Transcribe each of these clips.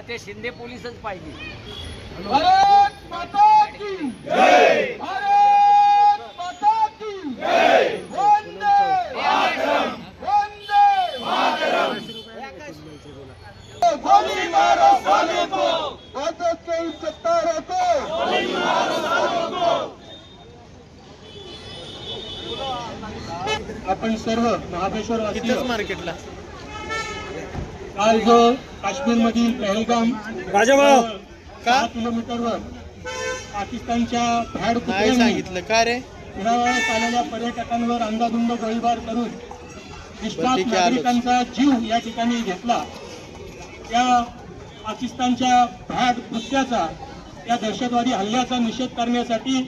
का ते शिंदे पोलीसच पाहिजे आपण सर्व महाबळेश्वर मार्केटला काल जो काश्मीर मधील पहलगाम सहा किलोमीटरवर पाकिस्तानच्या भॅड सांगितलं. का रे? फिरावयास आलेल्या पर्यटकांवर अंदाधुंद गोळीबार करून निष्पाप. नागरिकांचा जीव या ठिकाणी घेतला. या पाकिस्तानच्या भ्याड कृत्याचा या दहशतवादी हल्ल्याचा निषेध करण्यासाठी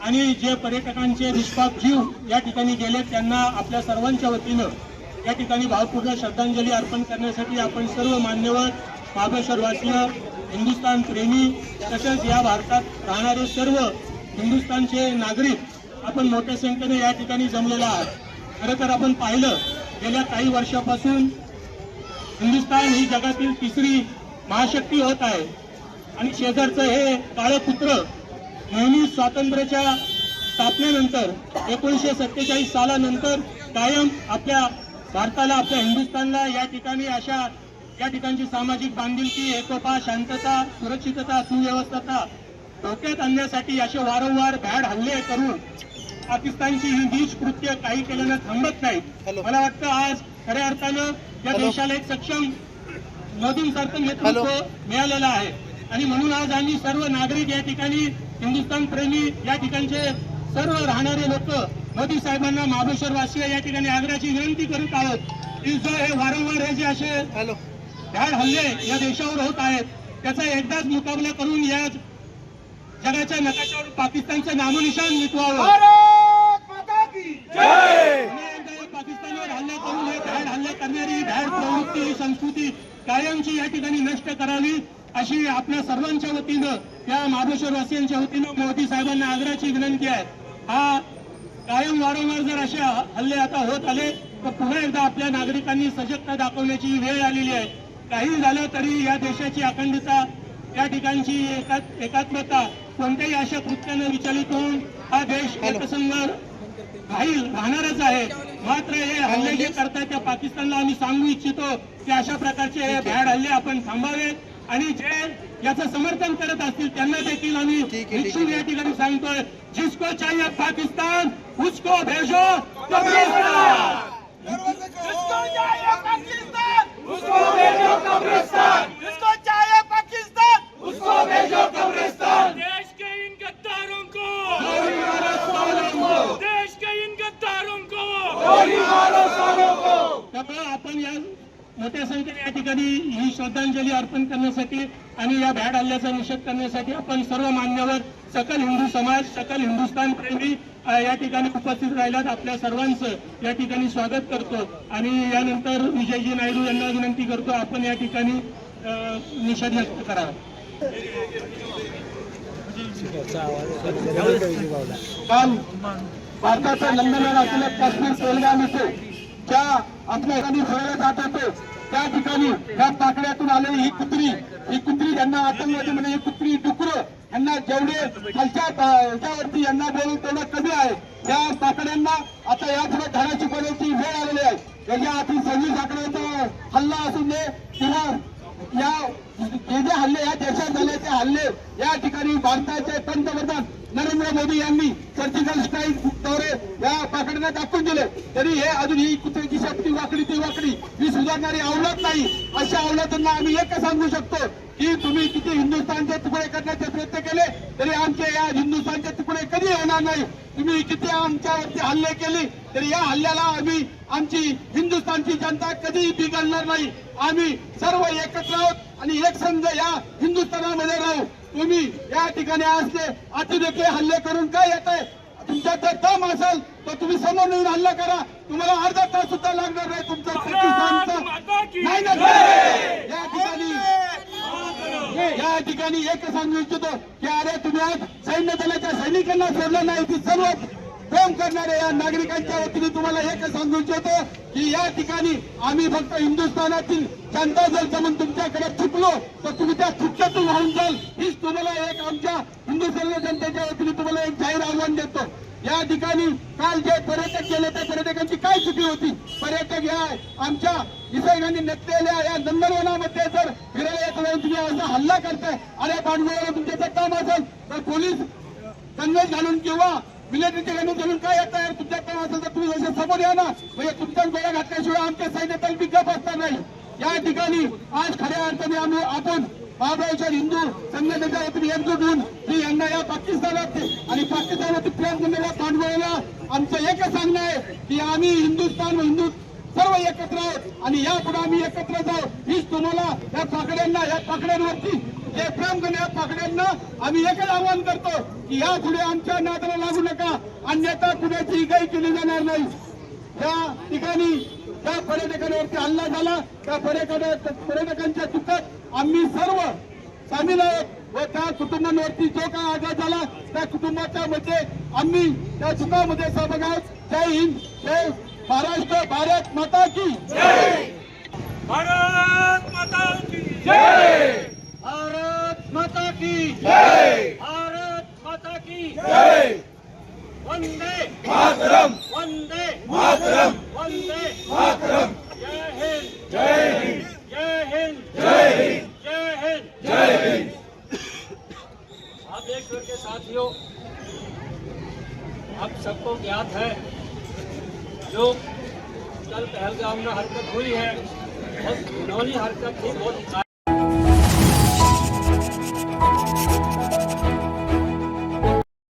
आणि जे पर्यटकांचे निष्पाप जीव या ठिकाणी गेले त्यांना आपल्या सर्वांच्या वतीनं या ठिकाणी भावपूर्ण श्रद्धांजली अर्पण करण्यासाठी आपण सर्व मान्यवर महाबळेश्वरवासीय हिंदुस्थान प्रेमी तसेच या भारतात राहणारे सर्व हिंदुस्थानचे नागरिक आपण मोठ्या संख्येने या ठिकाणी जमलेला आहात. खरं तर आपण पाहिलं गेल्या काही वर्षापासून हिंदुस्थान ही जगातील तिसरी महाशक्ती होत आहे. आणि शेजारचं हे काळं कुत्र नेहमी स्वातंत्र्याच्या स्थापनेनंतर एकोणीसशे सत्तेचाळीस सालानंतर कायम आपल्या भारताला आपल्या हिंदुस्थानला या ठिकाणी अशा या ठिकाणची सामाजिक बांधिलकी एकोपा शांतता सुरक्षितता सुव्यवस्थता धोक्यात आणण्यासाठी असे वारंवार भॅड हल्ले करून पाकिस्तानची ही नीच कृत्य काही केल्यानं थांबत नाही. मला वाटतं आज खऱ्या अर्थानं या. देशाला एक सक्षम मोदींसारखं. नेतृत्व मिळालेलं आहे आणि म्हणून आज आम्ही सर्व नागरिक या ठिकाणी हिंदुस्थान प्रेमी या ठिकाणचे सर्व राहणारे लोक मोदी साहेबांना महाबळेश्वर वासीय या ठिकाणी आग्रहाची विनंती करत आहोत. की जो हे वारंवार हे जे असे हॅलो. भ्याड हल्ले या देशावर होत आहेत. त्याचा एकदाच मुकाबला करून या जगाच्या नकाशावर पाकिस्तानचं नामनिशान मिटवावं. पाकिस्तानवर हल्ला करून हे भ्याड हल्ले करणारी ही भ्याड प्रवृत्ती ही संस्कृती कायमची या ठिकाणी नष्ट करावी अशी आपल्या सर्वांच्या वतीनं या महाबळेश्वर वासियांच्या वतीनं मोदी साहेबांना आग्रहाची विनंती आहे. हा कायम वारंवार जर असे हल्ले आता होत आले तर पुन्हा एकदा आपल्या नागरिकांनी सजगता दाखवण्याची वेळ आलेली आहे. काही झालं तरी या देशाची अखंडता या ठिकाणची एका- एकात्मता कोणत्याही अशा कृत्यानं विचलित होऊन हा देश हॅलो. एकसंघ राहील राहणारच आहे. मात्र हे हल्ले जे करतायत त्या पाकिस्तानला आम्ही सांगू इच्छितो की अशा प्रकारचे हे भ्याड हल्ले आपण थांबावे आणि जे याचं समर्थन करत असतील त्यांना देखील आम्ही. निश्चित या ठिकाणी सांगतोय जिसको चाहिए पाकिस्तान उसको भेजो कब्रिस्तान जिसको चाहिए पाकिस्तान उसको भेजो कब्रिस्तान जिसको चाहिए पाकिस्तान उसको भेजो कब्रिस्तान देश के इन गद्दारों को गोली मारो सालों को. देश के इन गद्दारों को त्यामुळे आपण या मोठ्या संख्येने या ठिकाणी ही श्रद्धांजली अर्पण करण्यासाठी आणि या भ्याड हल्ल्याचा निषेध करण्यासाठी आपण सर्व मान्यवर सकल हिंदू समाज सकल हिंदुस्थान प्रेमी या ठिकाणी उपस्थित राहिल्यात आपल्या सर्वांचं या ठिकाणी स्वागत करतो. आणि यानंतर विजयजी नायडू यांना विनंती करतो आपण या ठिकाणी निषेध व्यक्त करावा. काल भारताच्या लंडनवर असलेल्या काश्मीर पेहलगाम इथे ज्या आपल्या ठिकाणी जात होते. त्या ठिकाणी या पाकड्यातून आलेली ही कुत्री ही कुत्री ज्यांना आतंकवादी म्हणजे ही कुत्री डुकर यांना जेवढे खालच्या याच्यावरती यांना बोलून तेवढं कमी आहे. या पाकड्यांना आता या यापुढे धडा शिकवण्याची वेळ आलेली आहे. त्याच्या आधी सव्वीस आकड्याचा हल्ला असून दे किंवा या हे जे हल्ले या देशात झाले ते हल्ले या ठिकाणी भारताचे पंतप्रधान नरेंद्र मोदी यांनी सर्जिकल स्ट्राईक दौरे या पाकड्यांना दाखवून दिले. तरी हे अजून ही कुत्र्याची शक्ती वाकडी ती वाकडी ही सुधारणारी अवलत नाही. अशा अवलतांना आम्ही एक सांगू शकतो की तुम्ही किती हिंदुस्थानचे तुकडे करण्याचे प्रयत्न केले तरी आमचे या हिंदुस्थानचे तुकडे कधी होणार नाही? तुम्ही किती आमच्यावरती हल्ले केले तरी या हल्ल्याला आम्ही आमची हिंदुस्थानची जनता कधी बिघडणार नाही. आम्ही सर्व एकत्र आहोत आणि एक संघ या हिंदुस्थानामध्ये राहू. तुम्ही या ठिकाणी असले अतिरेकी हल्ले करून काय येत आहे तुमच्या जर दम असेल तर तुम्ही समोर येऊन हल्ला करा. तुम्हाला अर्धा तास सुद्धा लागणार नाही तुमचं पाकिस्तानचं या ठिकाणी या ठिकाणी एक सांगू इच्छितो की अरे तुम्ही आज सैन्य दलाच्या सैनिकांना सोडलं नाही की सर्व प्रेम करणाऱ्या या नागरिकांच्या वतीने तुम्हाला एक सांगू इच्छितो की या ठिकाणी आम्ही फक्त हिंदुस्थानातील जनता जर जमून तुमच्याकडे चुकलो तर तुम्ही त्या चुकत्यातून वाहून जाल. हीच तुम्हाला एक आमच्या हिंदू जनतेच्या वतीने तुम्हाला एक जाहीर आव्हान देतो. या ठिकाणी काल जे पर्यटक गेले त्या पर्यटकांची काय चुकी होती? पर्यटक या आमच्या निसर्गाने नटलेल्या या नंदनवनामध्ये जर फिरायला येत नाही तुम्ही असा हल्ला करताय. अरे पांडवाला तुमच्याचं काम असेल तर पोलीस गणवेश घालून किंवा मिलिटरीचे गणवेश घालून काय येत यार तुमच्या काम असेल तर तुम्ही जसे समोर या ना. म्हणजे तुमच्या गोळ्या घातल्याशिवाय आमच्या सैन्य तल असणार नाही. या ठिकाणी आज खऱ्या अर्थाने आम्ही आपण महाबळेश्वर हिंदू संघटनेच्या वतीने एकजूट होऊन मी यांना या पाकिस्तानात आणि पाकिस्तानात प्रेम करणाऱ्या पांडवाला आमचं एकच सांगणं आहे की आम्ही हिंदुस्थान व हिंदू सर्व एकत्र आहोत आणि यापुढे आम्ही एकत्र जाऊ. हीच तुम्हाला या पाकड्यांना या पाकड्यांवरती जे प्रेम करण्या पाकड्यांना आम्ही एकच आवाहन करतो की यापुढे आमच्या नादाला लागू नका. अन्यथा कुणाची काही केली जाणार नाही. त्या ठिकाणी त्या पर्यटकांवरती हल्ला झाला त्या पर्यटक पर्यटकांच्या चुकात आम्ही सर्व सामील आहोत व त्या कुटुंबांवरती जो काय आघात झाला त्या कुटुंबाच्या मध्ये आम्ही त्या चुकामध्ये सहभाग आहोत. जय हिंद जय महाराष्ट्र भारत माता की भारत माता की जय! माता की। जय। भारत माता की। जय। वंदे। मातरम। वंदे। मातरम। वंदे। मातरम। जय हिंद। जय हिंद। जय हिंद। जय हिंद। जय हिंद। जय हिंद। आप देश भर के साथियों आप सबको ज्ञात है जो कल पहलगाम में हरकत हुई है बहुत घिनौनी हरकत थी बहुत